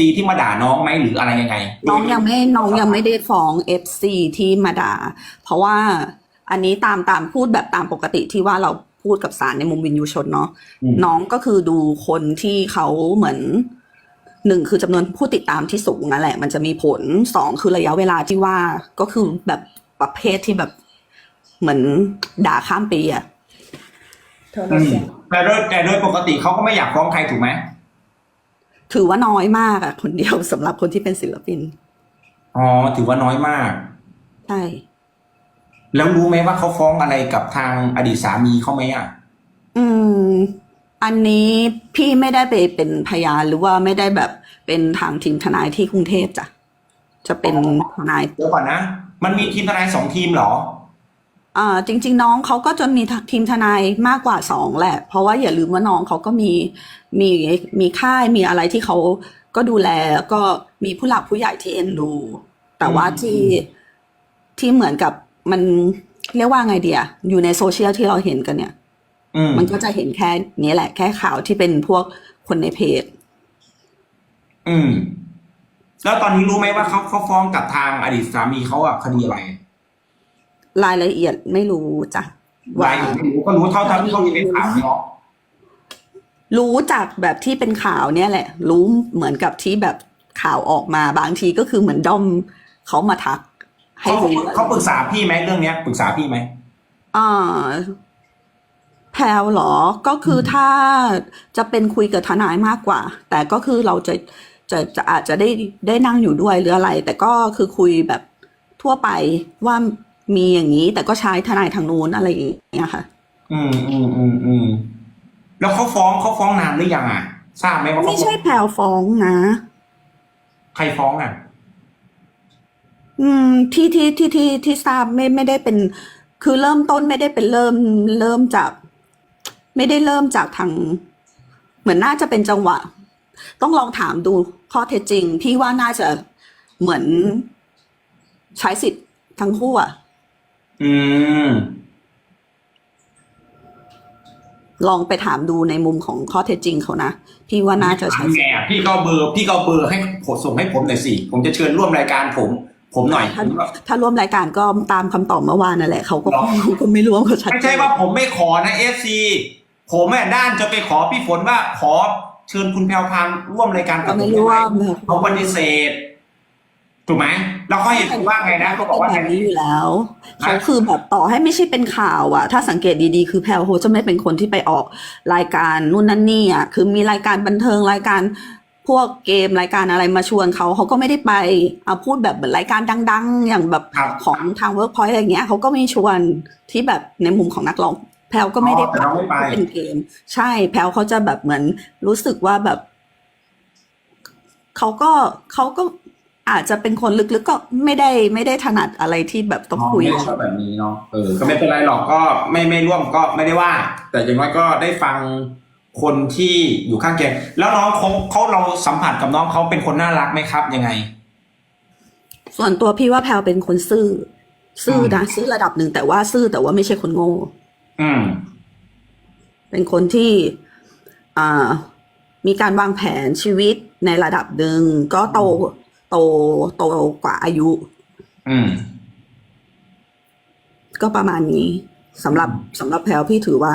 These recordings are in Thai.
ตีที่มาด่าน้องไหมหรืออะไรยังไง น้องยังไม่น้องยังไม่ได้ฟ้องเอฟซีที่มาด่าเพราะว่าอันนี้ตามตามพูดแบบตามปกติที่ว่าเราพูดกับสารในมุมวินยูชนเนาะอืม น้องก็คือดูคนที่เขาเหมือนหนึ่งคือจำนวนผู้ติดตามที่สูงนั่นแหละ มันจะมีผลสองคือระยะเวลาที่ว่าก็คือแบบประเภทที่แบบเหมือนด่าข้ามปีอะ เธออืมแต่โดยแต่โดยปกติเขาก็ไม่อยากฟ้องใครถูกไหม ถือว่าน้อยมากอะคนเดียวสำหรับคนที่เป็นศิลปิน อ๋อ ถือว่าน้อยมาก ใช่ แล้วรู้ไหมว่าเขาฟ้องอะไรกับทางอดีตสามีเขาไหมอะ อืม อันนี้พี่ไม่ได้ไปเป็นพยานหรือว่าไม่ได้แบบเป็นทางทีมทนายที่กรุงเทพจ้ะจะเป็นทนายเดี๋ยวก่อนนะ มันมีทีมทนายสองทีมเหรอ อ่าจริง ๆ น้องเขาก็จะมีทีมทนายมากกว่าสองแหละ เพราะว่าอย่าลืมว่าน้องเขาก็มีมีมีค่ายมีอะไรที่เขาก็ดูแลแล้วก็มีผู้หลักผู้ใหญ่ที่เอ็นดู แต่ว่าที่ที่เหมือนกับมันเรียกว่าไงเดียอยู่ในโซเชียลที่เราเห็นกันเนี่ยอืมมันก็จะเห็นแค่นี้แหละ แค่ข่าวที่เป็นพวกคนในเพจ อืม แล้วตอนนี้รู้ไหมว่าเขาเขาฟ้องกับทางอดีตสามีเขาอะคดีอะไร รายละเอียดไม่รู้จ้ะรายละเอียดไม่รู้ก็รู้เท่าเท่าที่เขามีเป็นข่าวเนาะรู้จากแบบที่เป็นข่าวเนี่ยแหละ รู้เหมือนกับที่แบบข่าวออกมาบางทีก็คือเหมือนด้อมเขามาทัก ให้เขารู้เขาปรึกษาพี่ไหมเรื่องเนี้ยปรึกษาพี่ไหมอ่าแพลวเหรอก็คือถ้าจะเป็นคุยกับทนายมากกว่า แต่ก็คือเราจะจะจะอาจจะได้ได้นั่งอยู่ด้วยหรืออะไร แต่ก็คือคุยแบบทั่วไปว่า มีอย่างนี้ แต่ก็ใช้ทนายทางนู้นอะไรอย่างเงี้ยค่ะ อืมอืมอืมอืมแล้วเขาฟ้องเขาฟ้องนานหรือยังอะทราบไหมว่าเขาไม่ใช่แพลวฟ้องนะ ใครฟ้องอะ อืม ที่ที่ที่ที่ที่ทราบไม่ไม่ได้เป็น คือเริ่มต้นไม่ได้เป็นเริ่มเริ่มจาก ไม่ได้เริ่มจากทาง เหมือนน่าจะเป็นจังหวะ ต้องลองถามดูข้อเท็จจริง พี่ว่าน่าจะเหมือนใช้สิทธิ์ทั้งคู่อะ อืม ลองไปถามดูในมุมของข้อเท็จจริงเขานะ พี่ว่าน่าจะใช้สิทแง่ธิ์พี่ก็เอาเบอร์พี่ก็เอาเบอร์ให้ผมส่งให้ผมหน่อยสิ ผมจะเชิญร่วมรายการผม ผมหน่อยถ้าถ้าร่วมรายการก็ตามคำตอบเมื่อวานนั่นแหละเขาก็เขาก็ไม่ร่วมเขาชัดไม่เจใช่นว่าผมไม่ขอนะเอฟซีผมแม่ด้านจะไปขอพี่ฝนว่าขอเชิญคุณแพรวพังร่วมรายการกัก็บผไม่มร่วได้มไหมเขาปฏิเสธ ถูกไหมแล้วเขาเห็นว่าไงนะเขาบอกว่าแบไงบนี้อยู่แล้วนะเขาคือแบบต่อให้ไม่ใช่เป็นข่าวอะถ้าสังเกตดีๆ คือแพลวโฮจะไม่เป็นคนที่ไปออกรายการนู่นนั่นนี่อะคือมีรายการบันเทิงรายการพวกเกมรายการอะไรมาชวนเขาเขาก็ไม่ได้ไปเอาพูดแบบเหมือนรายการดัง ๆ อย่างแบบครับของทางเวิร์กพอยต์อะไรเงี้ยเขาก็ไม่ชวนที่แบบในมุมของนักร้องแพลวก็ไม่ได้อ๋อแต่เราไม่ไปเป็นเกม ใช่แพลวเขาจะแบบเหมือนรู้สึกว่าแบบเขาก็เขาก็ อาจจะเป็นคนลึกๆก็ไม่ได้ไม่ได้ถนัดอะไรที่แบบต้องคุย ไม่ได้ชอบแบบนี้เนาะเออก็ไม่เป็นไรหรอกก็ไม่ไม่ร่วมก็ไม่ได้ว่า แต่อย่างน้อยก็ได้ฟังคนที่อยู่ข้างเคียงแล้วน้องเขาเขาเราสัมผัสกับน้องเขาเป็นคนน่ารักไหมครับยังไง ส่วนตัวพี่ว่าแพลวเป็นคนซื่อ ซื่อนะซื่อระดับหนึ่งแต่ว่าซื่อแต่ว่าไม่ใช่คนโง่ อืม เป็นคนที่อ่ามีการวางแผนชีวิตในระดับหนึ่งก็โต โตโตกว่าอายุ อืม ก็ประมาณนี้สำหรับสำหรับแพลวพี่ถือว่า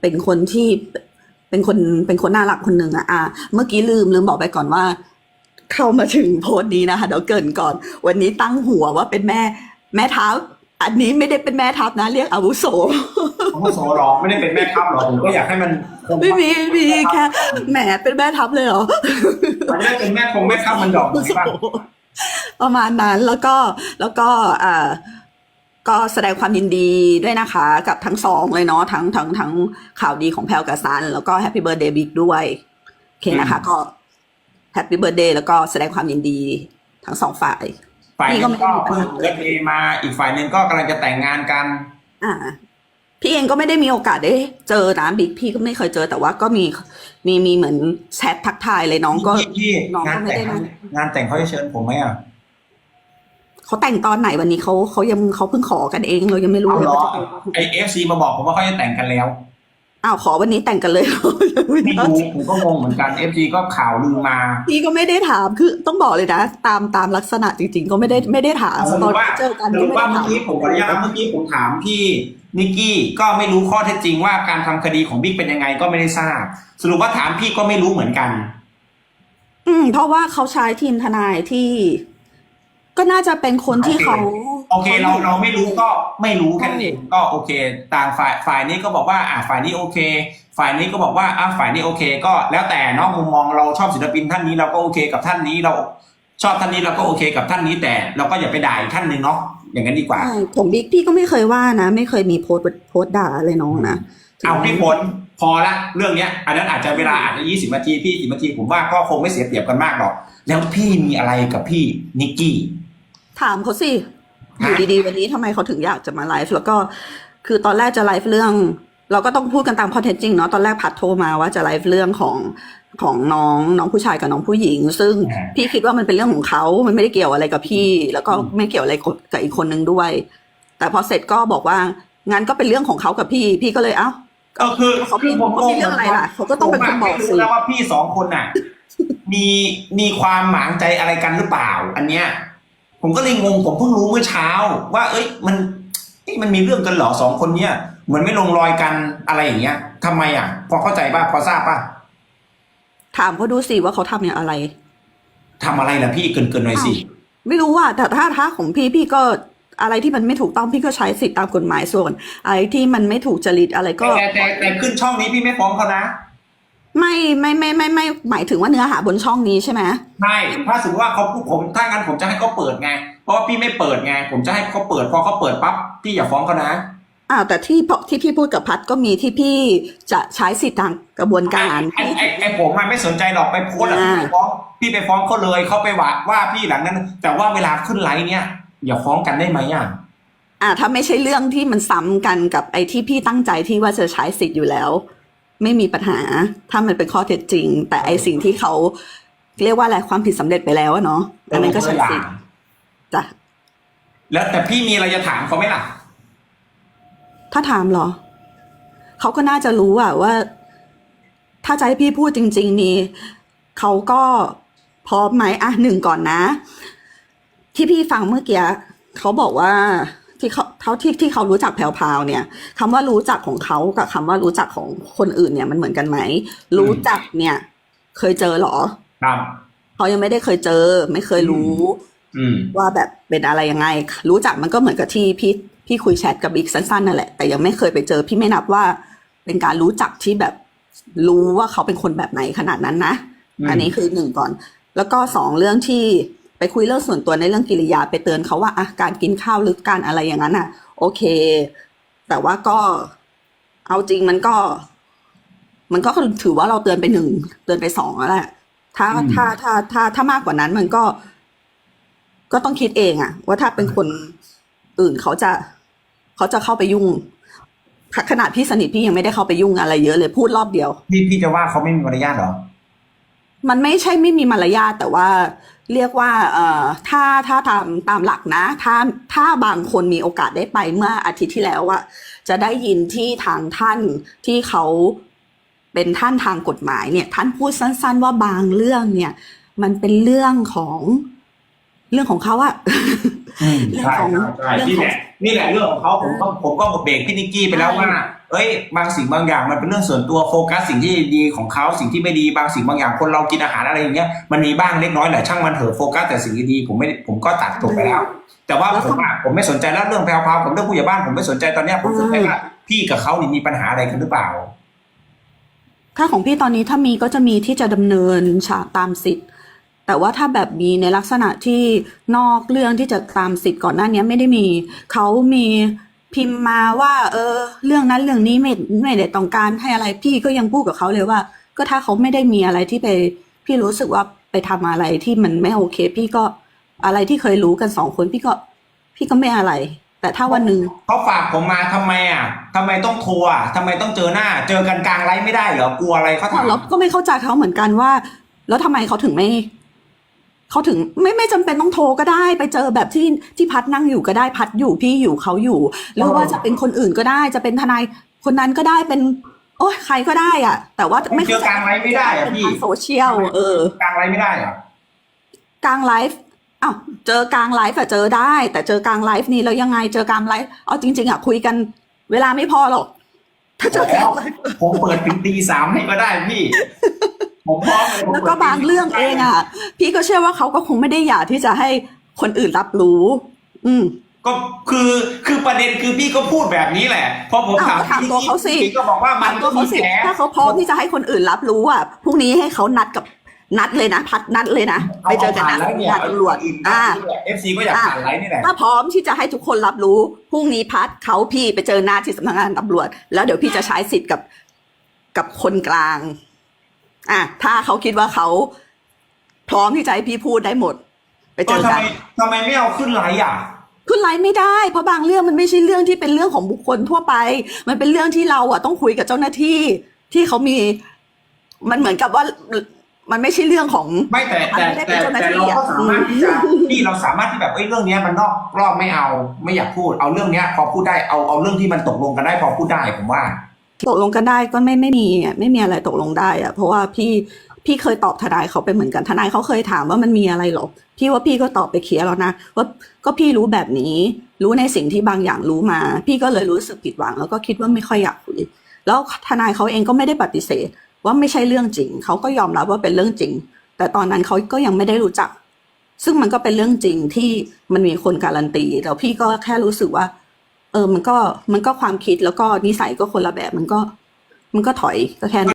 เป็นคนที่เป็นคนเป็นคนน่ารักคนหนึ่งอะอะเมื่อกี้ลืมลืมบอกไปก่อนว่า เข้ามาถึงโพสต์นี้นะคะเดี๋ยวเกรินก่อน วันนี้ตั้งหัวว่าเป็นแม่ แม่ทัพ อันนี้ไม่ได้เป็นแม่ทัพนะ เรียกอาวุโสเขาโซหรอไม่ได้เป็นแม่ทัพหรอผมก็อยากให้มันคงไม่มีไม่มีแค่แหมเป็นแม่ทัพเลยเหรอ มันไม่ได้เป็นแม่คงแม่ทัพมันดอกใช่ปะประมาณนั้นแล้วก็แล้วก็อ่าก็แสดงความยินดีด้วยนะคะ กับทั้งสองเลยเนาะทั้งทั้งทั้งข่าวดีของแพลวกับซัน แล้วก็แฮปปี้เบิร์ดเดย์บิ๊กด้วยโอเคนะคะ ก็แฮปปี้เบิร์ดเดย์แล้วก็แสดงความยินดีทั้งสองฝ่าย ฝ่ายหพี่ก็นึงไม่ก็ได้มีปัญเพิ่งหาเลิกเอมาอีกฝ่ายหนึ่งก็กำลังจะแต่งงานกัน อ่า พี่เองก็ไม่ได้มีโอกาสได้เจอนะบิ๊กพี่ก็ไม่เคยเจอแต่ว่าก็มีมีมีเหมือนแชททักทายเลยน้องก็พี่พี่น้องก็งานไม่แต่งได้นะงานแต่งเขาจะเชิญผมไหมอะเขาแต่งตอนไหนวันนี้เขาเขายังเขาเพิ่งขอกันเองเรายังไม่รู้เอาเลยเหรอว่าจะเป็น ไอเอฟซีมาบอกผมว่าเขาจะแต่งกันแล้ว อ้าวขอวันนี้แต่งกันเลยไม่รู้ผมก็งงเหมือนกันเอฟซีก็ข่าวลือมาพี่ก็ไม่ได้ถามคือต้องบอกเลยนะ ตามตามลักษณะจริง ๆ ก็ไม่ได้ไม่ได้ถามสตรุอปนว่าที่เจอกันสก็รุปไม่ว่าได้เมื่ถาอมกี้ผมขออนุญาตเมื่อกี้ผมถามพี่นิกกี้ก็ไม่รู้ข้อเท็จจริงว่าการทำคดีของบิ๊กเป็นยังไงก็ไม่ได้ทราบ สรุปว่าถามพี่ก็ไม่รู้เหมือนกัน อืมเพราะว่าเขาใช้ทีมทนายที่ ก็น่าจะเป็นคนที่เขาโอเคเราเราไม่รู้ก็ไม่รู้แค่นั้นเองก็โอเค ต่างฝ่ายฝ่ายนี้ก็บอกว่าอ่าฝ่ายนี้โอเค ฝ่ายนี้ก็บอกว่าอ่าฝ่ายนี้โอเค ก็แล้วแต่เนอกมุมมองเราชอบศิลปินท่านนี้เราก็โอเคกับท่านนี้เราชอบท่านนี้เราก็โอเคกับท่านนี้แต่เราก็อย่าไปด่าอีกท่านหนึ่งเนาะอย่างนั้นดีกว่าใช่ผมบิ๊กพี่ก็ไม่เคยว่านะ ไม่เคยมีโพสต์โพสต์ด่าอะไรน้องนะเอาพี่พลพอละเรื่องเนี้ย อันนั้นอาจจะเวลาอาจจะยี่สิบนาทีพี่สิบนาทีผมว่าก็คงไม่เสียเปรียบกันมากหรอกแล้วพี่มีอะไรกับพี่นิกกี้ ถามเขาสิอฮะยู่ดีๆ วันนี้ทำไมเขาถึงอยากจะมาไลฟ์แล้วก็คือตอนแรกจะไลฟ์เรื่อง เราก็ต้องพูดกันตามข้อเท็จจริงเนาะตอนแรกพัดโทรมาว่าจะไลฟ์เรื่องของของน้องน้องผู้ชายกับน้องผู้หญิง ซึ่งพี่คิดว่ามันเป็นเรื่องของเขา มันไม่ได้เกี่ยวอะไรกับพี่ แล้วก็ไม่เกี่ยวอะไรกับอีกคนนึงด้วย แต่พอเสร็จก็บอกว่างั้นก็เป็นเรื่องของเขากับพี่ พี่ก็เลยเอ้าก็คือเขาพี่เขามีเรื่องอะไรล่ะเขาก็ต้องเป็นคนบอกสิผมะไม่รู้แล้วว่าพี่สองคนน่ะ มีมีความหมางใจอะไรกันหรือเปล่า อันเนี้ย ผมก็เลยงงผมเพิ่งรู้เมื่อเช้า ว่า เอ้ยมันเอ้ยมันมีเรื่องกันเหรอสองคนเนี้ยเหมือนไม่ลงรอยกันอะไรอย่างเงี้ยทำไมอะ พอเข้าใจป่ะพอทราบป่ะถามเขาดูสิว่าเขาทำอย่างอะไรทำอะไรล่ะพี่เกินเกินๆหน่อยสิไม่รู้ว่าแต่ถ้าถ้าของพี่พี่ก็อะไรที่มันไม่ถูกต้องพี่ก็ใช้สิทธิตามกฎหมายส่วนอะไรที่มันไม่ถูกจริตอะไรก็แต่แต่แต่ขึ้นช่องนี้พี่ไม่ฟ้องเขานะ ไม่ไม่ไม่ไม่ไม่หมายถึงว่าเนื้อหาบนช่องนี้ใช่ไหมใช่ถ้าสมมติว่าเขาพูดผมถ้างั้นผมจะให้เขาเปิดไง เพราะว่าพี่ไม่เปิดไง ผมจะให้เขาเปิดพอเขาเปิดปั๊บพี่อย่าฟ้องเขานะอ้าวแต่ที่พอที่พี่พูดกับพัดก็มีที่พี่จะใช้สิทธิทางกระบวนการไอ้ไอ้ไอ้ผมมันไม่สนใจหรอกไปโพสต์อะอ่าพี่ไปฟ้องพี่ไปฟ้องเขาเลยเขาไปว่าว่าพี่หลังนั้น แต่ว่าเวลาขึ้นไลฟ์เนี่ยอย่าฟ้องกันได้ไหมอะอ่าถ้าไม่ใช่เรื่องที่มันซ้ำกันกับไอ้ที่พี่ตั้งใจที่ว่าจะใช้สิทธิ์อยู่แล้ว ไม่มีปัญหา ถ้ามันเป็นข้อเท็จจริง แต่ไอ้สิ่งที่เขาเรียกว่าอะไรความผิดสำเร็จไปแล้วอะเนาะอันนั้นก็ใช้สิทธิ์จ้ะแล้วแต่พี่มีอะไรจะถามเขาไหมล่ะ ถ้าถามเหรอ เขาก็น่าจะรู้อะว่า ถ้าจะให้พี่พูดจริง ๆ นี่เขาก็พร้อมไหมอะหนึ่งก่อนนะ ที่พี่ฟังเมื่อกี้เขาบอกว่า ที่เขาเขาที่ที่เขารู้จักแพรวพราวเนี่ยคำว่ารู้จักของเขากับคำว่ารู้จักของคนอื่นเนี่ยมันเหมือนกันไหม รู้จักเนี่ย เคยเจอเหรอครับเขายังไม่ได้เคยเจอ ไม่เคยรู้อืมว่าแบบเป็นอะไรยังไง รู้จักมันก็เหมือนกับที่พี่พี่คุยแชทกับบิ๊กสั้นๆนั่นแหละ แต่ยังไม่เคยไปเจอ พี่ไม่นับว่าเป็นการรู้จักที่แบบรู้ว่าเขาเป็นคนแบบไหนขนาดนั้นนะอืมอันนี้คือหนึ่งก่อน แล้วก็สองเรื่องที่ ไปคุยเรื่องส่วนตัวในเรื่องกิริยาไปเตือนเขาว่าอะการกินข้าวหรือการอะไรอย่างนั้นอะ โอเค แต่ว่าก็เอาจริงมันก็ มันก็ถือว่าเราเตือนไปหนึ่งเตือนไปสองแล้วแหละถ้าถ้าถ้าถ้าถ้ามากกว่านั้นมันก็ ก็ต้องคิดเองอะว่าถ้าเป็นคนอื่นเขาจะ เขาจะเข้าไปยุ่งขนาดพี่สนิทพี่ยังไม่ได้เข้าไปยุ่งอะไรเยอะเลยพูดรอบเดียว พี่พี่จะว่าเขาไม่มีมารยาทเหรอ มันไม่ใช่ไม่มีมารยาทแต่ว่า เรียกว่าเอ่อถ้าถ้าตามตามหลักนะ ถ้าถ้าบางคนมีโอกาสได้ไปเมื่ออาทิตย์ที่แล้วอะจะได้ยินที่ทางท่านที่เขาเป็นท่านทางกฎหมายเนี่ย ท่านพูดสั้น ๆ ว่าบางเรื่องเนี่ย มันเป็นเรื่องของเรื่องของเขาอะอืมเรื่องใช่ของใช่เรื่องนี่ของแหละนี่แหละเรื่องของเขาผมก็ผมก็เบรกพี่นิกกี้ไปแล้วว่า เอ้ยบางสิ่งบางอย่างมันเป็นเรื่องส่วนตัวโฟกัสสิ่งที่ดีของเขาสิ่งที่ไม่ดีบางสิ่งบางอย่างคนเรากินอาหารอะไรอย่างเงี้ยมันมีบ้างเล็กน้อยแหละช่างมันเถอะโฟกัสแต่สิ่งที่ดีผมไม่ผมก็ตัดจบไปแล้ว แต่ว่าผมอะผมไม่สนใจแล้วเรื่องแพรวๆผมเรื่องผู้ใหญ่บ้านผมไม่สนใจตอนเนี้ยผมสนใจว่าพี่กับเขานี่มีปัญหาอะไรกันหรือเปล่าถ้าของพี่ตอนนี้ถ้ามีก็จะมีที่จะดำเนินฉากตามสิทธิ์ แต่ว่าถ้าแบบมีในลักษณะที่นอกเรื่องที่จะตามสิทธิ์ก่อนหน้านี้ไม่ได้มีเขามี พิมพ์มาว่า เออ เรื่องนั้นเรื่องนี้ไม่ไม่ได้ต้องการให้อะไรพี่ก็ยังพูดกับเขาเลยว่า ก็ถ้าเขาไม่ได้มีอะไรที่ไป พี่รู้สึกว่าไปทำอะไรที่มันไม่โอเค พี่ก็อะไรที่เคยรู้กันสองคนพี่ก็ พี่ก็ไม่อะไร แต่ถ้าวันหนึ่งเขาฝากผมมาทำไมอะทำไมต้องโทรอะทำไมต้องเจอหน้า เจอกันกลางไลฟ์ไม่ได้เหรอ กลัวอะไรเขาถามเราก็ไม่เข้าใจเขาเหมือนกันว่า แล้วทำไมเขาถึงไม่ เขาถึงไม่ไม่จำเป็นต้องโทรก็ได้ ไปเจอแบบที่ที่พัดนั่งอยู่ก็ได้พัดอยู่พี่อยู่เขาอยู่ หรือว่าจะเป็นคนอื่นก็ได้จะเป็นทนายคนนั้นก็ได้เป็น โอ้ยใครก็ได้อะ แต่ว่าไม่เจอกลางไลฟ์ไม่ได้อะพี่โซเชียลเออกลางอะไรไม่ได้เหรอกลางไลฟ์อ้าวเจอกลางไลฟ์อะเจอได้ แต่เจอกลางไลฟ์นี่แล้วยังไงเจอกลางไลฟ์เอาจริง ๆอะคุยกัน เวลาไม่พอหรอกถ้าเจอกลางไลฟ์ผมเปิดถึงตีสามให้ก็ได้พี่ ผมพร้อมเลยผมแล้วก็บางเรื่องเองอะพี่ก็เชื่อว่าเขาก็คงไม่ได้อยากที่จะให้คนอื่นรับรู้ อืม ก็คือคือประเด็นคือพี่ก็พูดแบบนี้แหละพอผมอ้าวถามก็ถามตัวเขาสิ พี่ก็บอกว่ามันก็ก็เขามีสิแผลถ้าเขาพร้อมที่จะให้คนอื่นรับรู้อะพรุ่งนี้ให้เขานัดกับนัดเลยนะ พัดนัดเลยนะไปเจอกันผ่านะแล้วเนี่ยงานตำรวจอ่า เอฟซีก็อยากผ่านไลฟ์นี่แหละ ถ้าพร้อมที่จะให้ทุกคนรับรู้พรุ่งนี้พัดเขาพี่ไปเจอหน้าที่สำนักงานตำรวจ แล้วเดี๋ยวพี่จะใช้สิทธิ์กับกับคนกลาง อะถ้าเขาคิดว่าเขาพร้อมที่จะให้พี่พูดได้หมด ไปเจก็อทำกัไมนทำไมไม่เอาขึ้นไลฟ์อะ ขึ้นไลฟ์ไม่ได้ เพราะบางเรื่องมันไม่ใช่เรื่องที่เป็นเรื่องของบุคคลทั่วไป มันเป็นเรื่องที่เราอะต้องคุยกับเจ้าหน้าที่ ที่เขามี มันเหมือนกับว่ามันไม่ใช่เรื่องของ ไม่แต่แต่มันไม่ได้เป็แต่นเจ้าหน้าแต่ที่เราอะก็สามารถที่จะพี่เราสามารถที่แบบเอ้ยเรื่องเนี้ยมันนอกรอบไม่เอาไม่อยากพูดเอาเรื่องเนี้ยพอพูดได้เอาเอาเรื่องที่มันตกลงกันได้พอพูดได้ผมว่า ตกลงกันได้ก็ไม่ไม่มีอะไม่มีอะไรตกลงได้อะเพราะว่าพี่พี่เคยตอบทนายเขาไปเหมือนกันทนายเขาเคยถามว่ามันมีอะไรหรอพี่ว่าพี่ก็ตอบไปเคลียร์แล้วนะว่าก็พี่รู้แบบนี้ รู้ในสิ่งที่บางอย่างรู้มา พี่ก็เลยรู้สึกผิดหวัง แล้วก็คิดว่าไม่ค่อยอยากคุยแล้วทนายเขาเองก็ไม่ได้ปฏิเสธ ว่าไม่ใช่เรื่องจริงเขาก็ยอมรับว่าเป็นเรื่องจริง แต่ตอนนั้นเขาก็ยังไม่ได้รู้จัก ซึ่งมันก็เป็นเรื่องจริงที่มันมีคนการันตีแล้วพี่ก็แค่รู้สึกว่า เออ มันก็มันก็ความคิดแล้วก็นิสัยก็คนละแบบมันก็ มันก็ถอยก็แค่นั้น